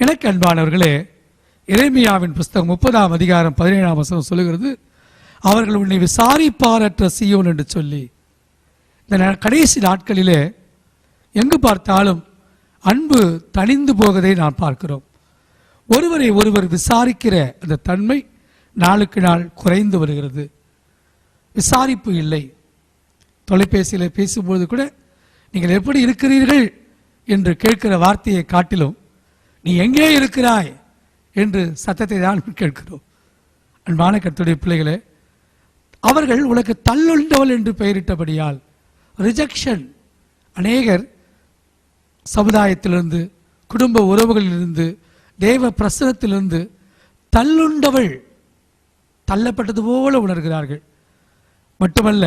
எனக்கு அன்பானவர்களே இறைமையாவின் புஸ்தகம் முப்பதாம் அதிகாரம் பதினேழாம் வசனம் சொல்லுகிறது அவர்கள் உன்னை விசாரிப்பாரற்ற சீயோன் என்று சொல்லி. இந்த கடைசி நாட்களிலே எங்கு பார்த்தாலும் அன்பு தணிந்து போவதை நாம் பார்க்கிறோம். ஒருவரை ஒருவர் விசாரிக்கிற அந்த தன்மை நாளுக்கு நாள் குறைந்து வருகிறது. விசாரிப்பு இல்லை. தொலைபேசியில் பேசும்போது கூட நீங்கள் எப்படி இருக்கிறீர்கள்? என்று கேட்கிற வார்த்தையை காட்டிலும் நீ எங்கே இருக்கிறாய்? என்று சத்தத்தை தான் கேட்கிறோம். அன்பான கர்த்தருடைய பிள்ளைகளே அவர்கள் உனக்கு தள்ளுண்டவள் என்று பெயரிட்டபடியால் ரிஜெக்ஷன் அநேகர் சமுதாயத்திலிருந்து குடும்ப உறவுகளிலிருந்து தேவ பிரசனத்திலிருந்து தள்ளுண்டவள் தள்ளப்பட்டது போல உணர்கிறார்கள். மட்டுமல்ல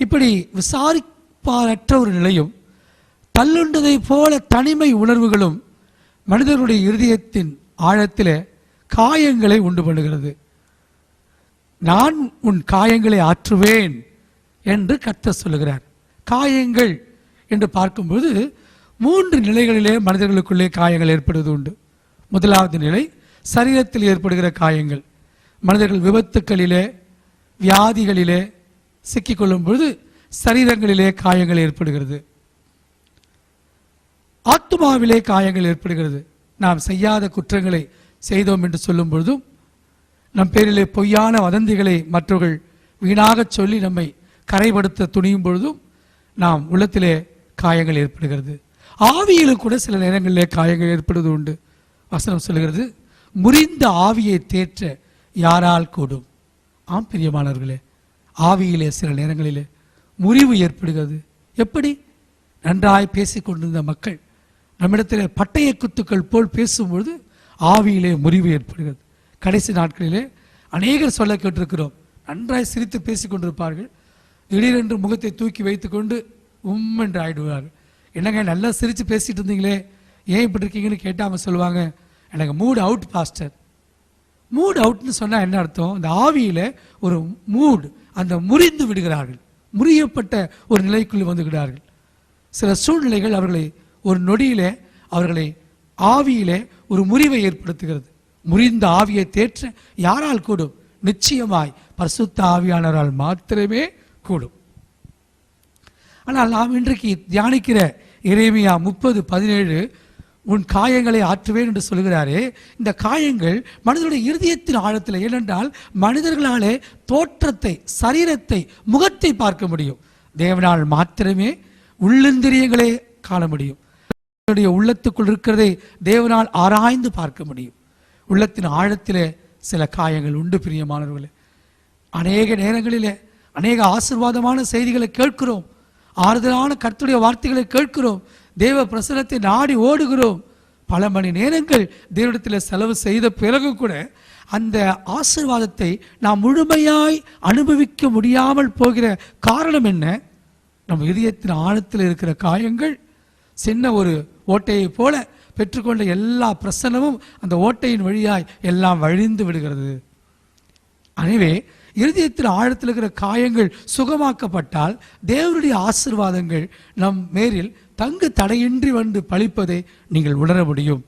இப்படி விசாரிப்பாரற்ற ஒரு நிலையும் தள்ளுண்டதைப் போல தனிமை உணர்வுகளும் மனிதனுடைய இருதயத்தின் ஆழத்திலே காயங்களை உண்டு பண்ணுகிறது. நான் உன் காயங்களை ஆற்றுவேன் என்று கத்த சொல்லுகிறார். காயங்கள் என்று பார்க்கும்போது மூன்று நிலைகளிலே மனிதர்களுக்குள்ளே காயங்கள் ஏற்படுவது உண்டு. முதலாவது நிலை சரீரத்தில் ஏற்படுகிற காயங்கள். மனிதர்கள் விபத்துக்களிலே வியாதிகளிலே சிக்கிக்கொள்ளும் பொழுது சரீரங்களிலே காயங்கள் ஏற்படுகிறது. ஆத்துமாவிலே காயங்கள் ஏற்படுகிறது. நாம் செய்யாத குற்றங்களை செய்தோம் என்று சொல்லும் பொழுதும் நம் பேரிலே பொய்யான வதந்திகளை மற்றவர்கள் வீணாகச் சொல்லி நம்மை கரைப்படுத்த துணியும் பொழுதும் நாம் உள்ளத்திலே காயங்கள் ஏற்படுகிறது. ஆவியிலும் கூட சில நேரங்களிலே காயங்கள் ஏற்படுவது உண்டு. வசனம் சொல்லுகிறது முறிந்த ஆவியை தேற்ற யாரால் கூடும்? ஆம் பிரியமானவர்களே ஆவியிலே சில நேரங்களிலே முறிவு ஏற்படுகிறது. எப்படி? நன்றாய் பேசிக்கொண்டிருந்த மக்கள் நம்மிடத்தில் பட்டய குத்துக்கள் போல் பேசும்பொழுது ஆவியிலே முறிவு ஏற்படுகிறது. கடைசி நாட்களிலே அநேகர் சொல்ல கேட்டிருக்கிறோம். நன்றாய் சிரித்து பேசி கொண்டிருப்பார்கள் திடீரென்று முகத்தை தூக்கி வைத்துக்கொண்டு உம் என்று ஆயிடுவார்கள். என்னங்க நல்லா சிரித்து பேசிகிட்டு இருந்தீங்களே? ஏன் இப்படி இருக்கீங்கன்னு கேட்டால் அவங்க சொல்லுவாங்க. எனக்கு மூட் அவுட் பாஸ்டர் மூட் அவுட்னு சொன்னால் என்ன அர்த்தம்? அந்த ஆவியில் ஒரு மூட் அந்த முறிந்து விடுகிறார்கள். முறியப்பட்ட ஒரு நிலைக்குள் வந்துவிடுகிறார்கள் சில சூழ்நிலைகள் அவர்களை ஒரு நொடியிலே அவர்களை ஆவியிலே ஒரு முறிவை ஏற்படுத்துகிறது. முறிந்த ஆவியை தேற்ற யாரால் கூடும்? நிச்சயமாய் பரிசுத்த ஆவியானவரால் மாத்திரமே கூடும். ஆனால் நாம் இன்றைக்கு தியானிக்கிற இறைமையா முப்பது பதினேழு உன் காயங்களை ஆற்றுவேன் என்று சொல்கிறாரே இந்த காயங்கள் மனிதனுடைய இருதயத்தின் ஆழத்தில் ஏனென்றால் மனிதர்களாலே தோற்றத்தை சரீரத்தை முகத்தை பார்க்க முடியும். தேவனால் மாத்திரமே உள்ளந்திரியங்களே காண முடியும். என்னுடைய உள்ளத்துக்குள் இருக்கிறதை தேவனால் ஆராய்ந்து பார்க்க முடியும். உள்ளத்தின் ஆழத்தில் சில காயங்கள் உண்டு பிரியமானவர்களே. அநேக நேரங்களிலே அநேக ஆசிர்வாதமான செய்திகளை கேட்கிறோம். ஆறுதலான கருத்துடைய வார்த்தைகளை கேட்கிறோம். தேவ பிரசனத்தை நாடி ஓடுகிறோம். பல மணி நேரங்கள் தேவனிடத்தில் செலவு செய்த பிறகு கூட அந்த ஆசிர்வாதத்தை நாம் முழுமையாய் அனுபவிக்க முடியாமல் போகிற காரணம் என்ன? நம் இதயத்தின் ஆழத்தில் இருக்கிற காயங்கள் சின்ன ஒரு ஓட்டையை போல பெற்றுக்கொண்ட எல்லா பிரசனமும் அந்த ஓட்டையின் வழியாய் எல்லாம் வழிந்து விடுகிறது. எனவே இருதயத்தில் ஆழத்தில் இருக்கிற காயங்கள் சுகமாக்கப்பட்டால் தேவனுடைய ஆசீர்வாதங்கள் நம் மேரில் தங்கு தடையின்றி வந்து பழிப்பதை நீங்கள் உணர முடியும்.